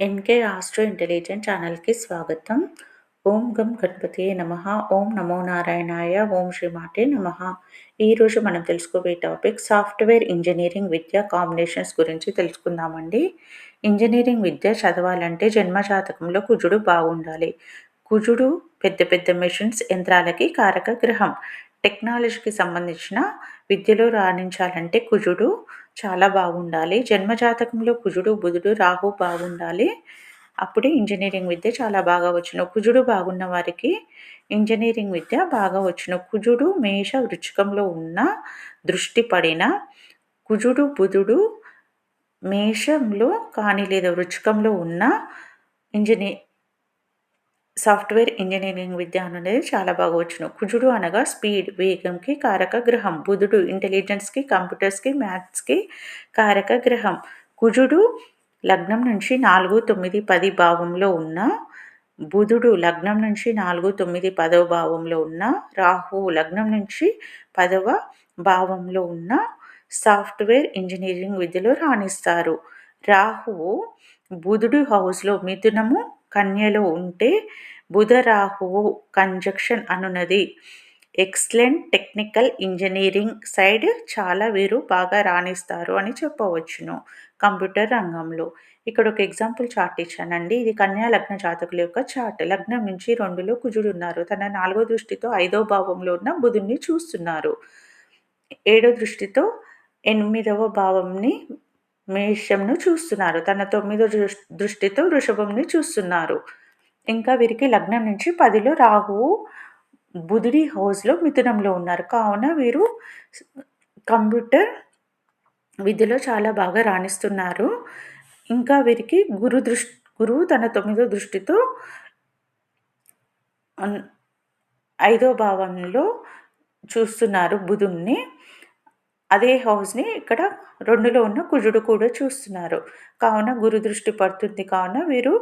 NK astro intelligent ఛానల్‌కి స్వాగతం. ఓం గం గణపతియే నమః. ఓం నమో నారాయణాయ. ఓం శ్రీమాత్రే నమః. ఈరోజు మనం తెలుసుకోబోయే టాపిక్ సాఫ్ట్‌వేర్ ఇంజనీరింగ్ విద్య కాంబినేషన్స్ గురించి తెలుసుకుందామండి. ఇంజనీరింగ్ విద్య చదవాలంటే జన్మ జాతకంలో కుజుడు బాగుండాలి. కుజుడు పెద్ద పెద్ద మిషన్స్ యంత్రాలకి కారక గ్రహం. టెక్నాలజీకి సంబంధించిన విద్యలో రాణించాలంటే కుజుడు చాలా బాగుండాలి. జన్మజాతకంలో కుజుడు, బుధుడు, రాహు బాగుండాలి. అప్పుడే ఇంజనీరింగ్ విద్య చాలా బాగా వచ్చును. కుజుడు బాగున్న వారికి ఇంజనీరింగ్ విద్య బాగా వచ్చును. కుజుడు మేష వృచ్చికంలో ఉన్న దృష్టి పడిన కుజుడు, బుధుడు మేషంలో కానీ లేదా వృచ్చికంలో ఉన్న ఇంజనీర్ సాఫ్ట్‌వేర్ ఇంజనీరింగ్ విద్య అనేది చాలా బాగా వచ్చును. కుజుడు అనగా స్పీడ్, వేగంకి కారక గ్రహం. బుధుడు ఇంటెలిజెన్స్‌కి, కంప్యూటర్స్‌కి, మ్యాథ్స్‌కి కారక గ్రహం. కుజుడు లగ్నం నుంచి 4, 9, 10 భావంలో ఉన్న బుధుడు లగ్నం నుంచి 4, 9, 10వ భావంలో ఉన్న రాహువు లగ్నం నుంచి పదవ భావంలో ఉన్న సాఫ్ట్‌వేర్ ఇంజనీరింగ్ విద్యలో రాణిస్తారు. రాహువు బుధుడు హౌస్‌లో మిథునము, కన్యలో ఉంటే బుధరాహువు కంజక్షన్ కంజంక్షన్ అనునది ఎక్సలెంట్ టెక్నికల్ ఇంజనీరింగ్ సైడ్ చాలా వీరు బాగా రాణిస్తారు అని చెప్పవచ్చును. కంప్యూటర్ రంగంలో. ఇక్కడ ఒక ఎగ్జాంపుల్ చార్ట్ ఇచ్చానండి. ఇది కన్యా లగ్న జాతకుల యొక్క చార్ట్. లగ్నం నుంచి రెండులో కుజుడు ఉన్నారు. తన నాలుగో దృష్టితో ఐదో భావంలో ఉన్న బుధుడిని చూస్తున్నారు. ఏడో దృష్టితో ఎనిమిదవ భావంని మేషంను చూస్తున్నారు. తన తొమ్మిదో దృష్టితో వృషభంని చూస్తున్నారు. ఇంకా వీరికి లగ్నం నుంచి 10లో రాహువు బుధుడి హౌస్‌లో మిథునంలో ఉన్నారు. కావున వీరు కంప్యూటర్ విద్యలో చాలా బాగా రాణిస్తున్నారు. ఇంకా వీరికి గురు దృష్టి గురువు తన తొమ్మిదో దృష్టితో ఐదో భావంలో చూస్తున్నారు బుధుడిని. అదే హౌస్‌ని ఇక్కడ రెండులో ఉన్న కుజుడు కూడా చూస్తున్నారు. కావున గురు దృష్టి పడుతుంది కావున వీరు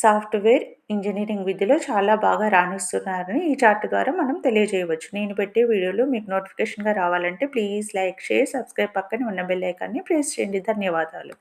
సాఫ్ట్‌వేర్ ఇంజనీరింగ్ విద్యలో చాలా బాగా రాణిస్తున్నారని ఈ చార్ట్ ద్వారా మనం తెలియజేయవచ్చు. నేను పెట్టే వీడియోలు మీకు నోటిఫికేషన్‌గా రావాలంటే ప్లీజ్ లైక్, షేర్, సబ్స్క్రైబ్ పక్కన ఉన్న బెల్ ఐకాన్‌ని ప్రెస్ చేయండి. ధన్యవాదాలు.